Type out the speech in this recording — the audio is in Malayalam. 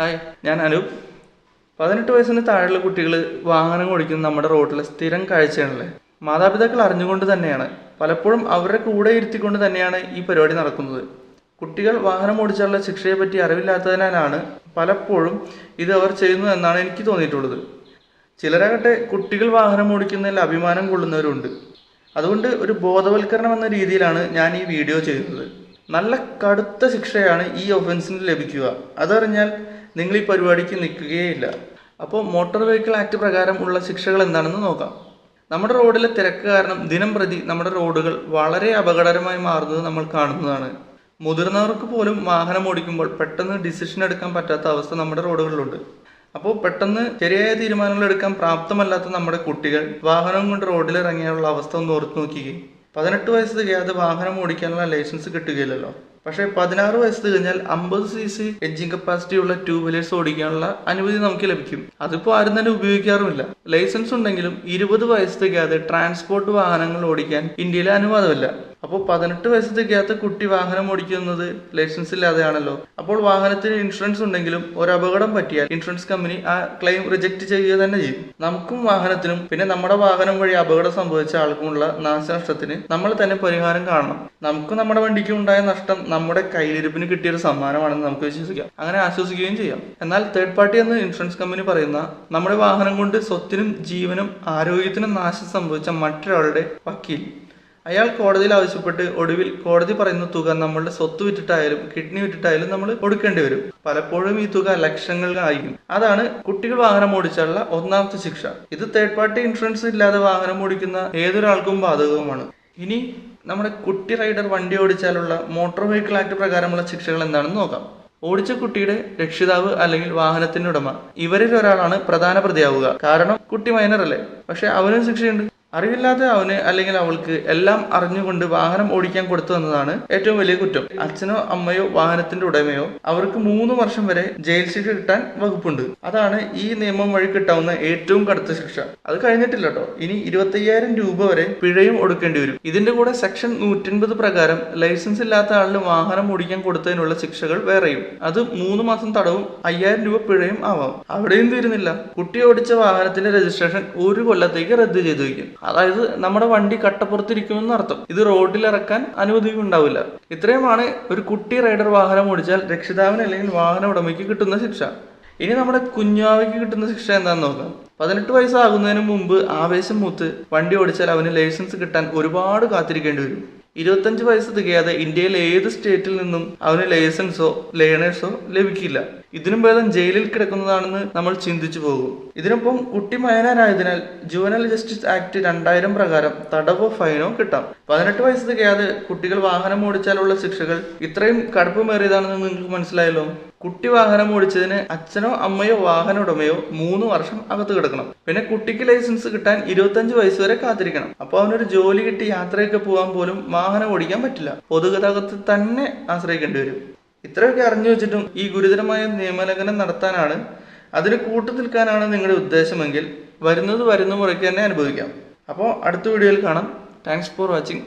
ഹായ് ഞാൻ അനൂപ്. പതിനെട്ട് വയസ്സിന് താഴെയുള്ള കുട്ടികൾ വാഹനം ഓടിക്കുന്ന നമ്മുടെ റോഡിൽ സ്ഥിരം കാഴ്ചയാണല്ലേ? മാതാപിതാക്കൾ അറിഞ്ഞുകൊണ്ട് തന്നെയാണ്. പലപ്പോഴും അവരുടെ കൂടെ ഇരുത്തിക്കൊണ്ട് തന്നെയാണ് ഈ പരിപാടി നടക്കുന്നത്. കുട്ടികൾ വാഹനം ഓടിച്ചാലുള്ള ശിക്ഷയെ പറ്റി അറിവില്ലാത്തതിനാലാണ് പലപ്പോഴും ഇത് അവർ ചെയ്യുന്നു എന്നാണ് എനിക്ക് തോന്നിയിട്ടുള്ളത്. ചിലരാകട്ടെ കുട്ടികൾ വാഹനം ഓടിക്കുന്നതിൽ അഭിമാനം കൊള്ളുന്നവരുണ്ട്. അതുകൊണ്ട് ഒരു ബോധവൽക്കരണം എന്ന രീതിയിലാണ് ഞാൻ ഈ വീഡിയോ ചെയ്യുന്നത്. നല്ല കടുത്ത ശിക്ഷയാണ് ഈ ഒഫൻസിന് ലഭിക്കുക. അതറിഞ്ഞാൽ നിങ്ങൾ ഈ പരിപാടിക്ക് നിൽക്കുകയില്ല അപ്പോൾ മോട്ടോർ വെഹിക്കിൾ ആക്ട് പ്രകാരം ഉള്ള ശിക്ഷകൾ എന്താണെന്ന് നോക്കാം. നമ്മുടെ റോഡിലെ തിരക്ക് കാരണം ദിനം പ്രതി നമ്മുടെ റോഡുകൾ വളരെ അപകടകരമായി മാറുന്നത് നമ്മൾ കാണുന്നതാണ്. മുതിർന്നവർക്ക് പോലും വാഹനം ഓടിക്കുമ്പോൾ പെട്ടെന്ന് ഡിസിഷൻ എടുക്കാൻ പറ്റാത്ത അവസ്ഥ നമ്മുടെ റോഡുകളിലുണ്ട്. അപ്പോൾ പെട്ടെന്ന് ശരിയായ തീരുമാനങ്ങൾ എടുക്കാൻ പ്രാപ്തമല്ലാത്ത നമ്മുടെ കുട്ടികൾ വാഹനം കൊണ്ട് റോഡിൽ ഇറങ്ങിയുള്ള അവസ്ഥ ഒന്ന് ഓർത്തു നോക്കിക്കേ. പതിനെട്ട് വയസ്സ് തികയാതെ വാഹനം ഓടിക്കാനുള്ള ലൈസൻസ് കിട്ടുകയില്ലല്ലോ. പക്ഷേ പതിനാറ് വയസ്സ് കഴിഞ്ഞാൽ അമ്പത് സി സി എഞ്ചിൻ കപ്പാസിറ്റി ഉള്ള ടൂ വീലേഴ്സ് ഓടിക്കാനുള്ള അനുമതി നമുക്ക് ലഭിക്കും. അതിപ്പോൾ ആരും തന്നെ ഉപയോഗിക്കാറുമില്ല. ലൈസൻസ് ഉണ്ടെങ്കിലും ഇരുപത് വയസ്സ് തികയാതെ ട്രാൻസ്പോർട്ട് വാഹനങ്ങൾ ഓടിക്കാൻ ഇന്ത്യയിലെ അനുവാദമില്ല. അപ്പോൾ പതിനെട്ട് വയസ്സ് തികയാത്ത കുട്ടി വാഹനം ഓടിക്കുന്നത് ലൈസൻസ് ഇല്ലാതെയാണല്ലോ. അപ്പോൾ വാഹനത്തിന് ഇൻഷുറൻസ് ഉണ്ടെങ്കിലും ഒരു അപകടം പറ്റിയാൽ ഇൻഷുറൻസ് കമ്പനി ആ ക്ലെയിം റിജക്ട് ചെയ്യുക തന്നെ ചെയ്യും. നമുക്കും വാഹനത്തിനും പിന്നെ നമ്മുടെ വാഹനം വഴി അപകടം സംഭവിച്ച ആൾക്കുമുള്ള നാശനഷ്ടത്തിന് നമ്മൾ തന്നെ പരിഹാരം കാണണം. നമുക്കും നമ്മുടെ വണ്ടിക്കും ഉണ്ടായ നഷ്ടം നമ്മുടെ കയ്യിലിരിപ്പിന് കിട്ടിയ ഒരു സമ്മാനമാണെന്ന് നമുക്ക് വിശ്വസിക്കാം. അങ്ങനെ ആശ്വസിക്കുകയും ചെയ്യാം. എന്നാൽ തേർഡ് പാർട്ടി എന്ന് ഇൻഷുറൻസ് കമ്പനി പറയുന്ന നമ്മുടെ വാഹനം കൊണ്ട് സ്വത്തിനും ജീവനും ആരോഗ്യത്തിനും നാശം സംഭവിച്ച മറ്റൊരാളുടെ വക്കീൽ. അയാൾ കോടതിയിൽ ആവശ്യപ്പെട്ട് ഒടുവിൽ കോടതി പറയുന്ന തുക നമ്മളുടെ സ്വത്ത് വിറ്റിട്ടായാലും കിഡ്നി വിറ്റിട്ടായാലും നമ്മൾ കൊടുക്കേണ്ടി വരും. പലപ്പോഴും ഈ തുക ലക്ഷങ്ങളിലായിരിക്കും അതാണ് കുട്ടികൾ വാഹനം ഓടിച്ചാലുള്ള ഒന്നാമത്തെ ശിക്ഷ. ഇത് തേർഡ് പാർട്ടി ഇൻഷുറൻസ് ഇല്ലാതെ വാഹനം ഓടിക്കുന്ന ഏതൊരാൾക്കും ബാധകവുമാണ്. ഇനി നമ്മുടെ കുട്ടി റൈഡർ വണ്ടി ഓടിച്ചാലുള്ള മോട്ടോർ വെഹിക്കിൾ ആക്ട് പ്രകാരമുള്ള ശിക്ഷകൾ എന്താണെന്ന് നോക്കാം. ഓടിച്ച കുട്ടിയുടെ രക്ഷിതാവ് അല്ലെങ്കിൽ വാഹനത്തിന്റെ ഉടമ. ഇവരിൽ ഒരാളാണ് പ്രധാന പ്രതിയാവുക. കാരണം കുട്ടി മൈനർ അല്ലേ? പക്ഷെ അവനും ശിക്ഷയുണ്ട്. അറിവില്ലാത്ത അവന് അല്ലെങ്കിൽ അവൾക്ക് എല്ലാം അറിഞ്ഞുകൊണ്ട് വാഹനം ഓടിക്കാൻ കൊടുത്തു എന്നതാണ് ഏറ്റവും വലിയ കുറ്റം. അച്ഛനോ അമ്മയോ വാഹനത്തിന്റെ ഉടമയോ അവർക്ക് മൂന്ന് വർഷം വരെ ജയിൽ ശിക്ഷ കിട്ടാൻ വകുപ്പുണ്ട്. അതാണ് ഈ നിയമം വഴി കിട്ടാവുന്ന ഏറ്റവും കടുത്ത ശിക്ഷ. അത് കഴിഞ്ഞിട്ടില്ല കേട്ടോ ഇനി ഇരുപത്തയ്യായിരം രൂപ വരെ പിഴയും ഒടുക്കേണ്ടി വരും. ഇതിന്റെ കൂടെ സെക്ഷൻ നൂറ്റൻപത് പ്രകാരം ലൈസൻസ് ഇല്ലാത്ത ആളിന് വാഹനം ഓടിക്കാൻ കൊടുത്തതിനുള്ള ശിക്ഷകൾ വേറെയും. അത് മൂന്ന് മാസം തടവും അയ്യായിരം രൂപ പിഴയും ആവാം. അവിടെയും തീരുന്നില്ല. കുട്ടി ഓടിച്ച വാഹനത്തിന്റെ രജിസ്ട്രേഷൻ ഒരു കൊല്ലത്തേക്ക് റദ്ദ് ചെയ്തു വയ്ക്കും. അതായത് നമ്മുടെ വണ്ടി കട്ടപ്പുറത്തിരിക്കുമെന്ന് അർത്ഥം. ഇത് റോഡിൽ ഇറക്കാൻ അനുമതി ഉണ്ടാവില്ല ഇത്രയുമാണ് ഒരു കുട്ടി റൈഡർ വാഹനം ഓടിച്ചാൽ രക്ഷിതാവിന് അല്ലെങ്കിൽ വാഹന ഉടമയ്ക്ക് കിട്ടുന്ന ശിക്ഷ. ഇനി നമ്മുടെ കുഞ്ഞാവയ്ക്ക് കിട്ടുന്ന ശിക്ഷ എന്താണെന്ന് നോക്കാം. പതിനെട്ട് വയസ്സാകുന്നതിന് മുമ്പ് ആവേശം മൂത്ത് വണ്ടി ഓടിച്ചാൽ അവന് ലൈസൻസ് കിട്ടാൻ ഒരുപാട് കാത്തിരിക്കേണ്ടി വരും. ഇരുപത്തഞ്ച് വയസ്സ് തികയാതെ ഇന്ത്യയിലെ ഏത് സ്റ്റേറ്റിൽ നിന്നും അവന് ലൈസൻസോ ലേണേഴ്സോ ലഭിക്കില്ല. ഇതിനും ഭേദം ജയിലിൽ കിടക്കുന്നതാണെന്ന് നമ്മൾ ചിന്തിച്ചു പോകും. ഇതിനൊപ്പം കുട്ടി മയനാരായതിനാൽ ജുവനൽ ജസ്റ്റിസ് ആക്ട് രണ്ടായിരം പ്രകാരം തടവോ ഫൈനോ കിട്ടാം. പതിനെട്ട് വയസ്സ് തികയാതെ കുട്ടികൾ വാഹനം ഓടിച്ചാലുള്ള ശിക്ഷകൾ ഇത്രയും കടുപ്പമേറിയതാണെന്ന് നിങ്ങൾക്ക് മനസ്സിലായല്ലോ? കുട്ടി വാഹനം ഓടിച്ചതിന് അച്ഛനോ അമ്മയോ വാഹന ഉടമയോ മൂന്ന് വർഷം അകത്ത് കിടക്കണം. പിന്നെ കുട്ടിക്ക് ലൈസൻസ് കിട്ടാൻ ഇരുപത്തഞ്ച് വയസ്സ് വരെ കാത്തിരിക്കണം. അപ്പോൾ അവനൊരു ജോലി കിട്ടി യാത്രയൊക്കെ പോകാൻ പോലും വാഹനം ഓടിക്കാൻ പറ്റില്ല. പൊതുഗതാഗതത്തിൽ തന്നെ ആശ്രയിക്കേണ്ടി വരും. ഇത്രയൊക്കെ അറിഞ്ഞു വെച്ചിട്ടും ഈ ഗുരുതരമായ നിയമലംഘനം നടത്താനാണ് അതിന് കൂട്ടു നിൽക്കാനാണ് നിങ്ങളുടെ ഉദ്ദേശമെങ്കിൽ വരുന്നത് വരുന്ന മുറയ്ക്ക് തന്നെ അനുഭവിക്കാം. അപ്പോൾ അടുത്ത വീഡിയോയിൽ കാണാം. Thanks for watching